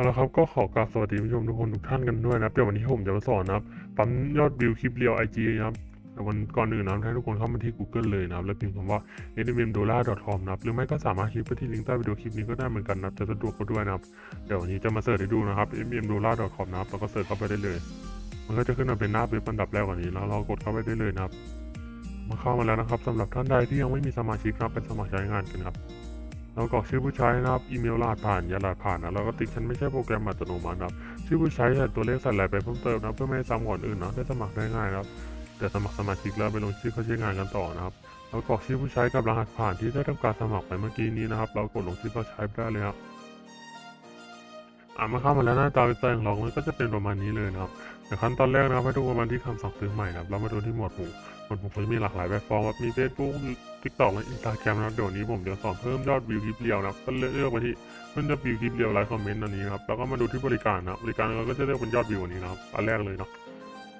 เอาละครับก็ขอกราบสวัสดีผู้ชมทุกคนทุกท่านกันด้วยนะครับเดี๋ยววันนี้ผมจะมาสอนนะครับปั๊มยอดวิวคลิปเรียว IG นะครับแต่วันก่อนอื่นนะครับให้ทุกคนเข้ามาที่ Google เลยนะครับแล้วพิมพ์คำว่า s m m d o l a r com นะครับหรือไม่ก็สามารถคลิกไปที่ลิงก์ใต้วิดีโอคลิปนี้ก็ได้เหมือนกันนะครับจะสะดวกกว่าด้วยนะครับเดี๋ยววันนี้จะมาเสิร์ชให้ดูนะครับ s m m d o l a r com นะครับแล้วก็เสิร์ชเข้าไปได้เลย มันก็จะขึ้นมาเป็นหน้าเว็บอันดับแรกกว่านี้แล้วเรากดเข้าไปได้เลยนะครับมาเข้ามาแล้วนะครับสำหรับท่านใดที่ยังไม่มีสมาชิกครับไปสมัครใช้งานกันครับ เรากรอกชื่อผู้ใช้นะครับ อีเมลรหัสผ่านยารหัสผ่านนะแล้วก็ติ๊กฉันไม่ใช่โปรแกรมอัตโนมัตินะครับ ชื่อผู้ใช้ใส่ตัวเลขใส่อะไรไปเพิ่มเติมนะเพื่อไม่ให้ซ้ำก่อนอื่นนะได้สมัครได้ง่ายนะครับแต่สมัครสมาชิกแล้วไปลงชื่อเข้าใช้งานกันต่อนะครับเรากรอกชื่อผู้ใช้กับรหัสผ่านที่ได้ทำการสมัครไปเมื่อกี้นี้นะครับ เรากดลงชื่อผู้ใช้ได้เลยครับ อ่ามาเข้ามาแล้วหน้าตาเว็บไซต์ของเรามันก็จะเป็นประมาณนี้เลยนะครับแต่ขั้นตอนแรกนะครับให้ทุกคนมาที่คำสั่งซื้อใหม่นะครับเรามาดูที่หมวดหมู่หมวดหมู่ก็จะมีหลากหลายแบบฟอร์มมี Facebook TikTok และ Instagram นะครับเดี๋ยวนี้ผมจะสอนเพิ่มยอดวิวคลิปเรียวนะครับก็เลือกมาที่มันจะวิวคลิปเรียวไลค์คอมเมนต์อันนี้นะครับแล้วก็มาดูที่บริการนะครับบริการเราก็จะเลือกเป็นยอดวิวอันนี้นะครับอันแรกเลยเนาะ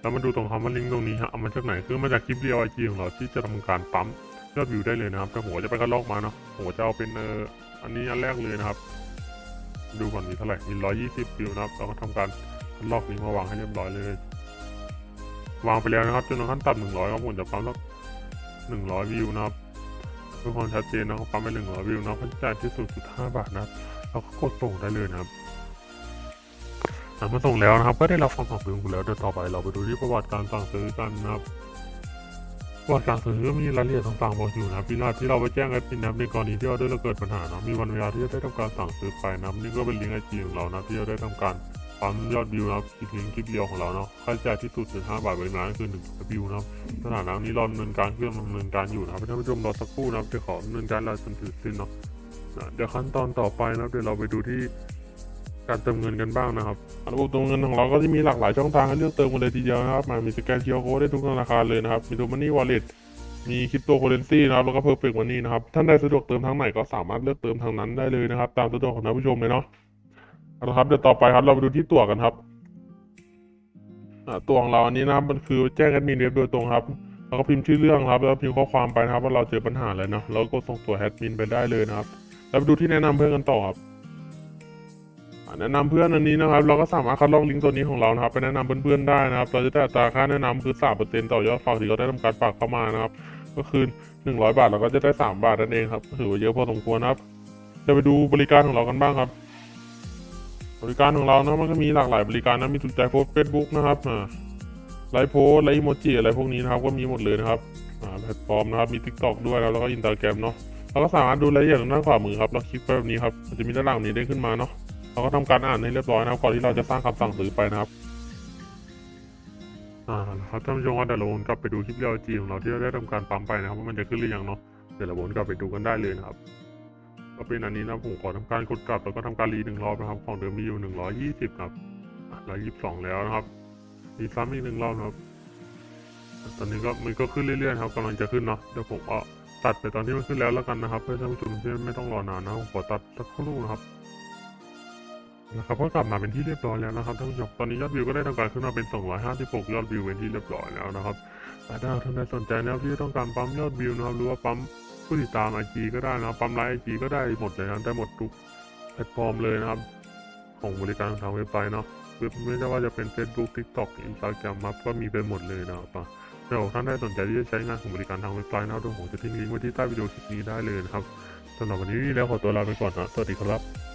แล้วมาดูตรงคำว่าลิงก์ตรงนี้ฮะเอามาจากไหนคือมาจากคลิปเรียวไอจีของเราที่จะทำการปั๊มยอดวิวได้เลยนะครับแต่ผมก็จะไปคัดลอกมาเนาะผมก็จะเอาเป็นเอออันนี้อันแรกเลยนะครับ ดูก่อนมีเท่าไหร่มีร้อยยี่สิบวิวนะครับเราก็ทำการคัดลอกนี้มาวางให้เรียบร้อยเลย วางไปแล้วนะครับจนถึงขั้นต่ำหนึ่งร้อยครับผมจะปั๊มสักหนึ่งร้อยวิวนะครับเพื่อความชัดเจนนะครับปั๊มไปหนึ่งร้อยวิวนะครับค่าใช้จ่ายที่สุดสุดห้าบาทนะครับเราก็กดส่งได้เลยนะครับหลังมาส่งแล้วนะครับ ก็ได้รับความตอบรับแล้วเดี๋ยวต่อไปเราไปดูที่ประวัติการสั่งซื้อกันนะครับ การสั่งซื้อก็มีรายละเอียดต่างๆบอกอยู่นะครับที่เราที่เราไปแจ้งแอดมินนะครับในกรณีที่เราได้เกิดปัญหานะมีวันเวลาที่จะได้ทำการสั่งซื้อไปนับนี่ก็เป็นลิงก์ไอจีของเรานะที่เราได้ทำการปั๊มยอดวิวนะครับคลิปลิงคลิปเดียวของเราเนาะค่าใช้จ่ายที่สุดคือ5บาทบริมาณก็คือ1วิวนะครับสถานะนี้รอดำเนินการเครื่องดำเนินการอยู่นะครับท่านผู้ชมรอสักครู่นะครับเดี๋ยวขอดำเนินการรายจนถึงสิ้นเนาะอะเดี๋ยวขั้นตอนต่อไปนะครับเดี๋ยวเราไปดูที่ การเติมเงินกันบ้างนะครับระบบเติมเงินของเราก็จะมีหลากหลายช่องทางให้เลือกเติมกันเลยทีเดียวนะครับมามีสแกนเคียร์โค้ดได้ทุกธนาคารเลยนะครับมีดูมันนี่วอลเล็ตมีคริปโตเคอเรนซีนะครับแล้วก็เพอร์เฟกต์มันนี่นะครับท่านใดสะดวกเติมทางไหนก็สามารถเลือกเติมทางนั้นได้เลยนะครับ ตามสะดวกของท่านผู้ชมเลยเนาะเอาละครับเดี๋ยวต่อไปครับเราไปดูที่ตั๋วกันครับตั๋วของเราอันนี้นะครับมันคือแจ้งแอดมินเว็บโดยตรงครับแล้วก็พิมพ์ชื่อเรื่องครับแล้วพิมพ์ข้อความไปนะครับว่าเราเจอปัญหาอะไรเนาะแล้วก็ส่งตัวแอดมินไปได้เลยนะครับแล้วไปดูที่แนะนำเพื่อนกันต่อครับ แนะนำเพื่อนอันนี้นะครับ เราก็สามารถคัดลอกลิงก์ตัวนี้ของเรานะครับไปแนะนำเพื่อนๆได้นะครับ เราจะได้อัตราค่าแนะนำคือสามเปอร์เซ็นต์ต่อยอดฝากที่เราได้ทำการฝากเข้ามานะครับ ก็คือหนึ่งร้อยบาทเราก็จะได้สามบาทนั่นเองครับถือว่าเยอะพอสมควรครับจะไปดูบริการของเรากันบ้างครับ บริการของเรานะมันก็มีหลากหลายบริการนะมีสนใจโพสเฟซบุ๊กนะครับอ่าไลฟ์โพสไลฟ์อีโมจิอะไรพวกนี้นะครับก็มีหมดเลยนะครับอ่าแพลตฟอร์มนะครับมี Tik t o อกด้วยแล้วก็อินสตาแกรมเนาะเราก็สามารถดูรายละเอียดทางด้านขวามือครับ เราคลิกไปแบบนี้ครับมันจะมีด้านหลังนี้เด้งขึ้นมาเนาะ เราก็ทำการอ่านให้เรียบร้อยนะครับก่อนที่เราจะสร้างคำสั่งซื้อไปนะครับ อ่าครับท่านผู้ชมว่าเดี๋ยวเราวนกลับไปดูคลิปเรียวจีของเราที่เราได้ทำการปั๊มไปนะครับว่ามันจะขึ้นหรือยังเนาะเดี๋ยวเราวนกลับไปดูกันได้เลยนะครับก็เป็นอันนี้นะผมขอทำการกดกลับแล้วก็ทำการรีหนึ่งรอบนะครับ ของเดิมมีอยู่หนึ่งร้อยยี่สิบครับร้อยยี่สิบสองแล้วนะครับรีซ้ำอีกหนึ่งรอบนะครับ ตอนนี้ก็มันก็ขึ้นเรื่อยๆครับกำลังจะขึ้นเนาะเดี๋ยวผมก็ตัดไปตอนที่มันขึ้นแล้วแล้วกันนะครับ เพื่อท่านผู้ชมที่ไม่ต้องรอนานนะผมขอตัดสักครู่นะครับ นะครับก็กลับมาเป็นที่เรียบร้อยแล้วนะครับท่านผู้ชมตอนนี้ยอดวิวก็ได้ทำการขึ้นมาเป็น 256 ยอดวิวเป็นที่เรียบร้อยแล้วนะครับแต่ถ้าท่านใดสนใจนะครับที่ต้องการปั๊มยอดวิวนะครับหรือว่าปั๊มผู้ติดตามไอจีก็ได้นะปั๊มไลน์ไอจีก็ได้หมดเลยนะได้หมดทุกแพลตฟอร์มเลยนะครับ ของบริการทางเว็บไซต์เนาะเว็บไม่ว่าจะเป็น Facebook TikTok Instagram มัก็มีไปหมดเลยนะครับถ้าท่านได้สนใจที่จะใช้งานของบริการทางเว็บไซต์นะครับผมจะทิ้งลิงก์ไว้ที่ใต้วิดีโอคลิปนี้ได้เลยนะครับสำหรับวันนี้แล้วขอตัวลาไปก่อนนะสวัสดีครับ